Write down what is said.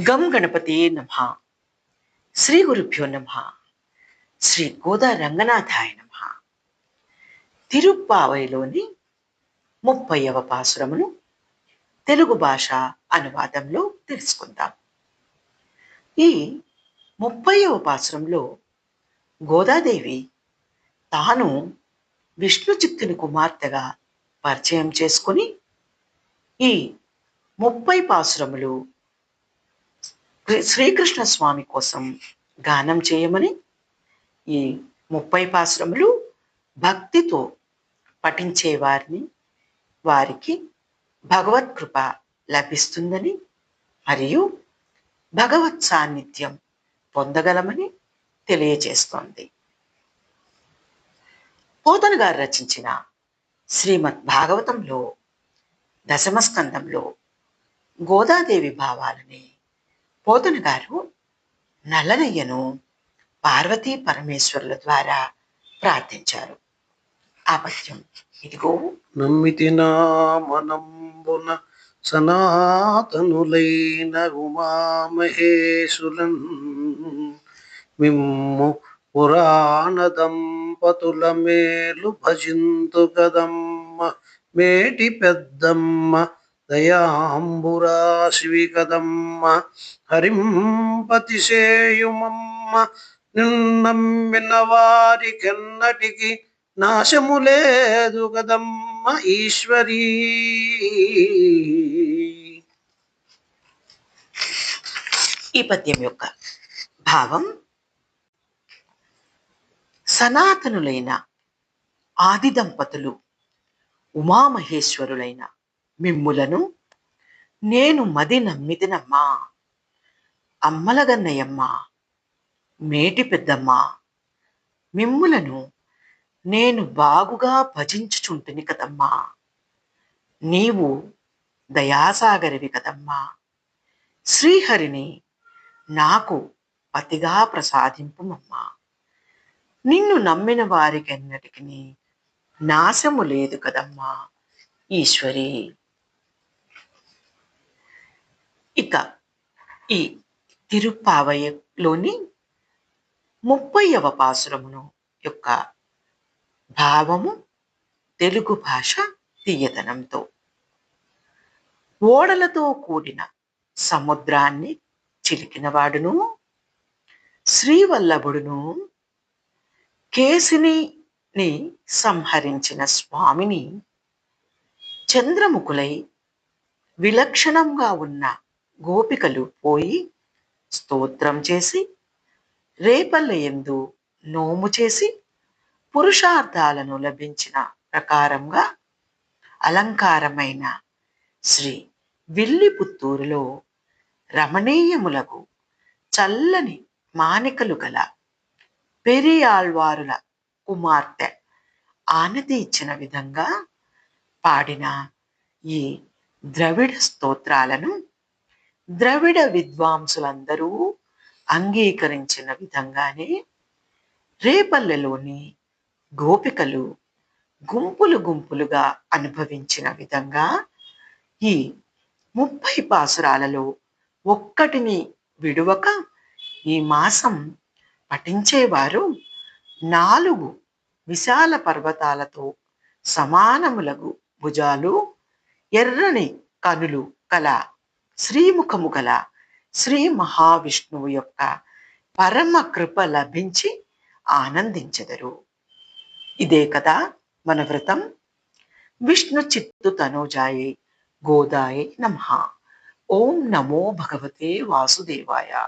గం గణపతి నమ. శ్రీ గురుభ్యో నమ. శ్రీ గోదా రంగనాథాయ నమ. తిరుప్పావైలోని ముప్పైవ పాసురమును తెలుగు భాష అనువాదంలో తెలుసుకుందాం. ఈ ముప్పైవ పాసురంలో గోదాదేవి తాను విష్ణు చిత్తుని కుమార్తెగా పరిచయం చేసుకుని ఈ ముప్పై పాసురములు శ్రీకృష్ణ స్వామి కోసం గానం చేయమని ఈ ముప్పై పాశ్రములు భక్తితో పఠించే వారిని వారికి భగవత్ కృప లభిస్తుందని మరియు భగవత్ సాన్నిధ్యం పొందగలమని తెలియజేస్తోంది. పోతన గారు రచించిన శ్రీమద్ భాగవతంలో దశమస్కందంలో గోదాదేవి భావాలని పోతన గారు నల్లనయ్యను పార్వతీ పరమేశ్వరుల ద్వారా ప్రార్థించారు. ఆ పద్యం ఇదిగో. నమ్మితి నామనంబున సనాతనులైన ఉమామహేశులన్ మిమ్ము పురాణ దంపతుల మేలు భజింతు కదమ్మ మేటి పెద్దమ్మ దయాంబురాశివికదమ్మ కదమ్మ హరింపతిశేయుమమ్మ నిన్నమ్మిన వారికెన్నటికి నాశము లేదు కదమ్మ ఈశ్వరీ. ఈ పద్యం యొక్క భావం సనాతనులైన ఆది దంపతులు ఉమామహేశ్వరులైన మిమ్ములను నేను మది నమ్మిదినమ్మా అమ్మలగన్నయ్యమ్మ. మేటి పెద్దమ్మ. మిమ్ములను నేను బాగుగా భజించుచుంటిని కదమ్మా. నీవు దయాసాగరివి కదమ్మా. శ్రీహరిని నాకు పతిగా ప్రసాదింపుమమ్మా. నిన్ను నమ్మిన వారికెన్నటికి నాశము లేదు కదమ్మా. ఈశ్వరి ఇక ఈ తిరుప్పావయలోని ముప్పైవ పాసురమును యొక్క భావము తెలుగు భాష తీయతనంతో ఓడలతో కూడిన సముద్రాన్ని చిలికినవాడును శ్రీవల్లభుడును కేసినిని సంహరించిన స్వామిని చంద్రముఖులై విలక్షణంగా ఉన్న గోపికలు పోయి స్తోత్రం చేసి రేపల్ల ఎందు నోము చేసి పురుషార్థాలను లభించిన ప్రకారంగా అలంకారమైన శ్రీ విల్లిపుత్తూరులో రమణీయములకు చల్లని మానికలు గల పెరియాళ్వారుల కుమార్తె ఆనతి ఇచ్చిన విధంగా పాడిన ఈ ద్రవిడ స్తోత్రాలను ద్రవిడ విద్వాంసులందరూ అంగీకరించిన విధంగానే రేపల్లెలోని గోపికలు గుంపులు గుంపులుగా అనుభవించిన విధంగా ఈ ముప్పై పాసురాలలో ఒక్కటిని విడువక ఈ మాసం పఠించేవారు నాలుగు విశాల పర్వతాలతో సమానములగు భుజాలు ఎర్రని కనులు కల శ్రీముఖము గల శ్రీ మహావిష్ణువు యొక్క పరమ కృప లభించి ఆనందించెదరు. ఇదే కదా మన వ్రతం. విష్ణు చిత్తు తనోజాయే గోదాయే నమ. ఓం నమో భగవతే వాసుదేవాయ.